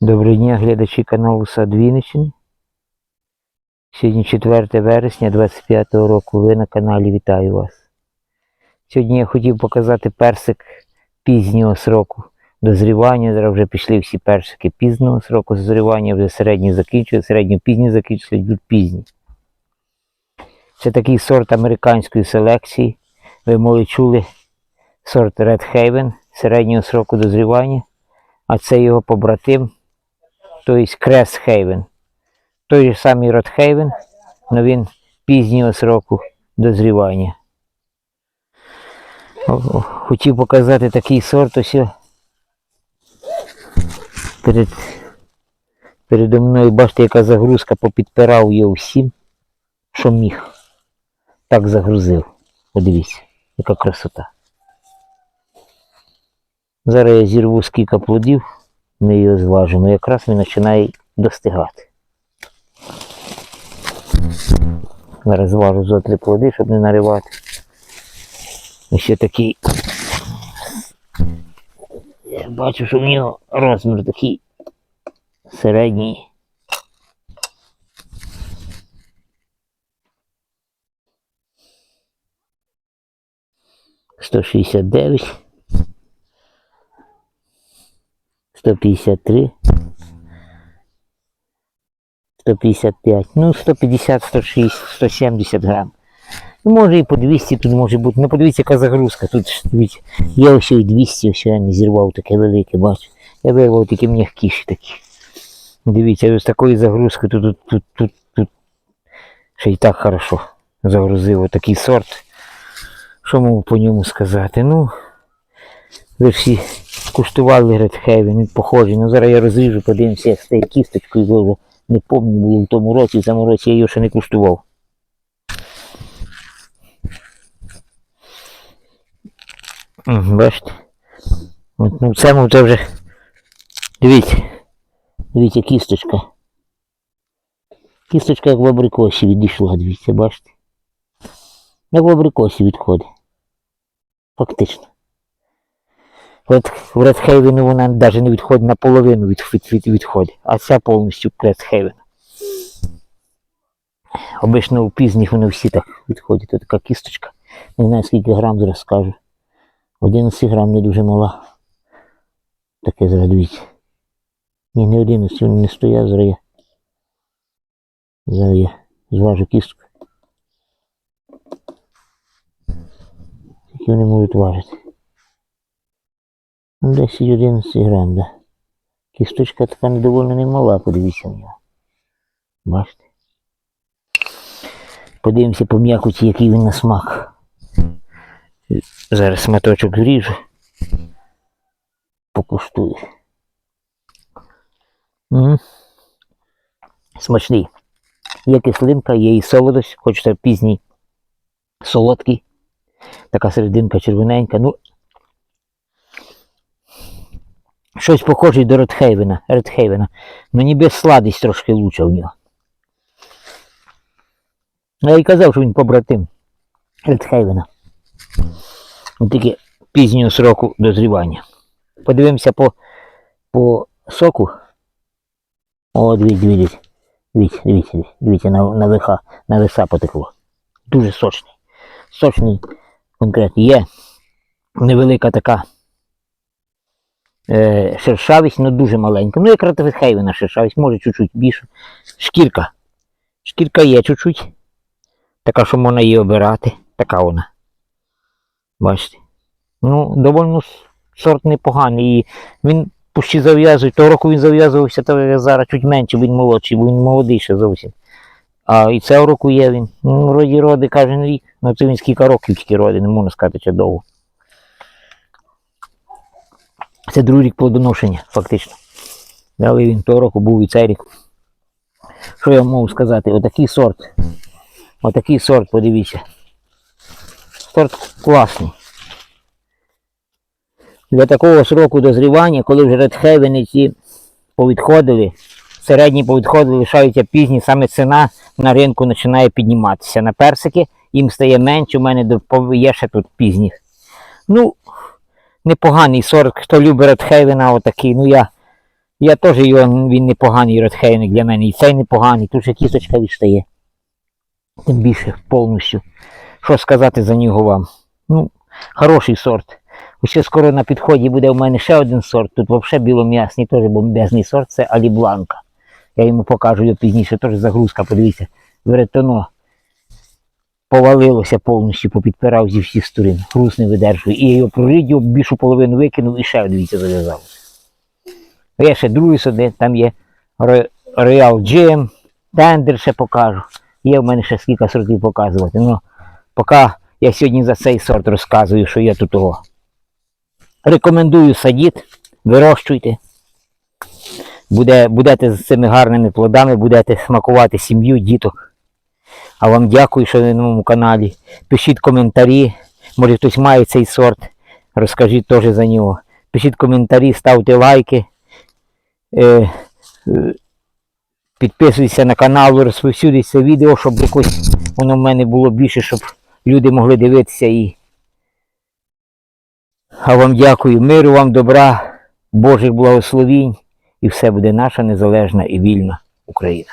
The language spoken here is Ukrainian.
Доброго дня, глядачі каналу Сад. Сьогодні 4 вересня 25 року. Ви на каналі вітаю вас. Сьогодні я хотів показати персик пізнього сроку дозрівання. Зараз вже пішли всі персики пізного сроку дозрівання, вже середні закінчують, середньо пізні закінчують, йдуть пізні. Це такий сорт американської селекції. Ви може чули сорт Red Haven середнього сроку дозрівання. А це його побратим, тобто Крес Хейвен. Той же самий Ротхейвен, але він пізнього сроку дозрівання. Хотів показати такий сорт ось. Перед, передо мною, бачите, яка загрузка, попідпирав його всім, що міг. Так загрузив. Подивіться, яка красота. Зараз я зірву скільки плодів, ми його зважимо. Якраз він починає достигати. Зараз зважу зо три плоди, щоб не наривати. І ще такий. Я бачу, що в нього розмір такий середній. Сто шістдесят дев'ять. 153, 155, ну 150, 160, 170 грам. Ну, може і по 200 тут може бути. Ну подивіться, яка загрузка. Тут дивіться, є ось і 200, ось я не зірвав таке велике, бачу. Я вирвав такі м'якіші такі. Дивіться, ось такої загрузки тут, тут, тут, тут, тут. Ще й так хорошо загрузив отакий сорт. Що можу по ньому сказати? Ну, ви всі куштували редхеві, він похожий. Ну зараз я розріжу, подивимося, як стає кісточкою, бо не пам'ятаю, було в тому році, в цьому році я його ще не куштував. Бачите? От, ну, в цьому це вже. Дивіться. Дивіться, кісточка. Кісточка як в абрикосі відійшла, дивіться, бачите? Як в абрикосі відходить. Фактично. В Редхейвені вона навіть не відходить наполовину від, від, від, відходить, а ця повністю Редхейвен. Обично у пізніх вони всі так відходять. Ось така кісточка. Не знаю скільки грам зараз скажу. 11 грам не дуже мала. Таке зараз дивіться. Ні, не 11, вони не стоять, зараз я. Зараз зважу кістку. Які вони можуть важити. 10-11 грам, да. Кісточка така недовольно немала, подивіться на нього. Бачите? Подивимося по м'якоті, який він на смак. Зараз сматочок зріжу. Покуштую. М. Смачний. Є кислинка, є і солодость, хоч це пізній солодкий. Така серединка червоненька. Ну, Щось похоже до Редхейвена. Редхейвена. Ну ніби сладість трошки лучша в нього. Ну, Я й казав, що він побратим Редхейвена. Тільки пізнього сроку дозрівання. Подивимося по, по соку. О, дивіться, дивіться. Дивіться, дивіться, дивіться, на, на лиха, на лиса потекло. Дуже сочний. Сочний конкретно. Є невелика така шершавість, ну дуже маленька. Ну, як ратифіхейвена шершавість, може чуть-чуть більше. Шкірка. Шкірка є чуть-чуть. Така, що можна її обирати. Така вона. Бачите. Ну, довольно с- сорт непоганий. І він пущі зав'язує. Того року він зав'язувався, то зараз чуть менше, він молодший, бо він молодий ще зовсім. А і цього року є він. Ну, вроді роди кожен рік. Ну це він скільки років тільки роди, не можна сказати, чи довго. Це другий рік плодоношення, фактично. Але він того року був і цей рік. Що я можу сказати? Отакий сорт. Отакий сорт, подивіться. Сорт класний. Для такого сроку дозрівання, коли вже редхевени ці повідходили, середні повідходили, лишаються пізні, саме ціна на ринку починає підніматися. На персики їм стає менше, у мене є ще тут пізніх. Ну, непоганий сорт, хто любить редхевена, отакий. Ну я Я теж його, він непоганий редхейник для мене. І цей непоганий, тут ще кісточка відстає. Тим більше повністю. Що сказати за нього вам? Ну, хороший сорт. Ще скоро на підході буде у мене ще один сорт. Тут взагалі білом'ясний, теж бомбезний сорт, це Алібланка. Я йому покажу його пізніше, теж загрузка, подивіться, веретено повалилося повністю, попідпирав зі всіх сторін. Груз не видержує. І я його проридів, більшу половину викинув і ще, дивіться, зав'язалося. А Є ще другий сади, там є Royal Jam, тендер ще покажу. Є в мене ще скільки сортів показувати. Ну, поки я сьогодні за цей сорт розказую, що я тут того. Рекомендую садіть, вирощуйте. Буде, будете з цими гарними плодами, будете смакувати сім'ю, діток. А вам дякую, що ви на моєму каналі. Пишіть коментарі. Може хтось має цей сорт. Розкажіть теж за нього. Пишіть коментарі, ставте лайки. Е, е, підписуйтеся на канал, розповсюдіть це відео, щоб якось воно в мене було більше, щоб люди могли дивитися і. А вам дякую, миру вам, добра, Божих благословінь, і все буде наша незалежна і вільна Україна.